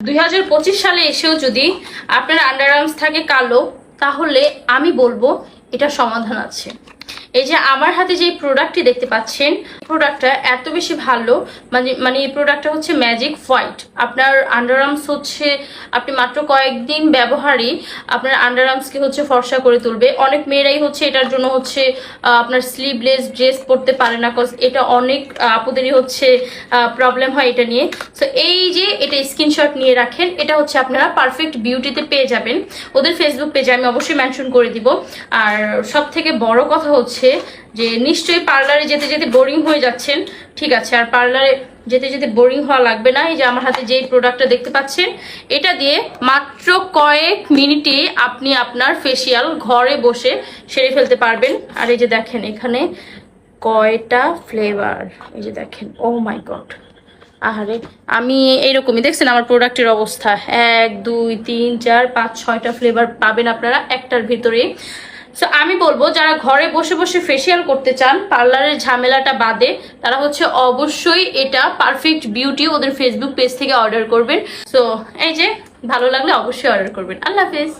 দুই হাজার পঁচিশ সালে এসেও যদি আপনার আন্ডার আর্মস থাকে কালো, তাহলে আমি বলব এটা সমাধান আছে। এই যে আমার হাতে যে প্রোডাক্টটি দেখতে পাচ্ছেন প্রোডাক্টটা এত বেশি ভালো মানে মানে এই প্রোডাক্টটা হচ্ছে ম্যাজিক হোয়াইট আপনার আন্ডার আর্মস হচ্ছে, আপনি মাত্র কয়েকদিন ব্যবহারই আপনার আন্ডার আর্মসকে হচ্ছে ফর্সা করে তুলবে। অনেক মেয়েরাই হচ্ছে এটার জন্য হচ্ছে আপনার স্লিভলেস ড্রেস পরতে পারে না কজ এটা অনেক আপুদেরই হচ্ছে প্রবলেম হয় এটা নিয়ে। সো এই যে এটা স্ক্রিনশট নিয়ে রাখেন, এটা হচ্ছে আপনারা পারফেক্ট বিউটিতে পেয়ে যাবেন। ওদের ফেসবুক পেজে আমি অবশ্যই মেনশন করে দিব। আর সব থেকে বড় কথা হচ্ছে যে, নিশ্চয়ই পার্লারে যেতে যেতে বোরিং হয়ে যাচ্ছেন। ঠিক আছে, আর পার্লারে যেতে যেতে বোরিং হওয়া লাগবে না। এই যে আমার হাতে যেই প্রোডাক্টটা দেখতে পাচ্ছেন, এটা দিয়ে মাত্র কয়েক মিনিটে আপনি আপনার ফেসিয়াল ঘরে বসে সেরে ফেলতে পারবেন। আর এই যে দেখেন, এখানে কয়টা ফ্লেভার এই যে দেখেন ও মাই গড আহারে, আমি এইরকমই, দেখছেন আমার প্রোডাক্টের অবস্থা? এক, দুই, তিন, চার, পাঁচ, ছয়টা ফ্লেভার পাবেন আপনারা একটার ভিতরে। সো আমি বলব, যারা ঘরে বসে বসে ফেসিয়াল করতে চান পার্লারের ঝামেলাটা বাদে, তারা হচ্ছে অবশ্যই এটা পারফেক্ট বিউটি ওদের ফেসবুক পেজ থেকে অর্ডার করবেন। সো এই যে, ভালো লাগলে অবশ্যই অর্ডার করবেন। আল্লাহ হাফেজ।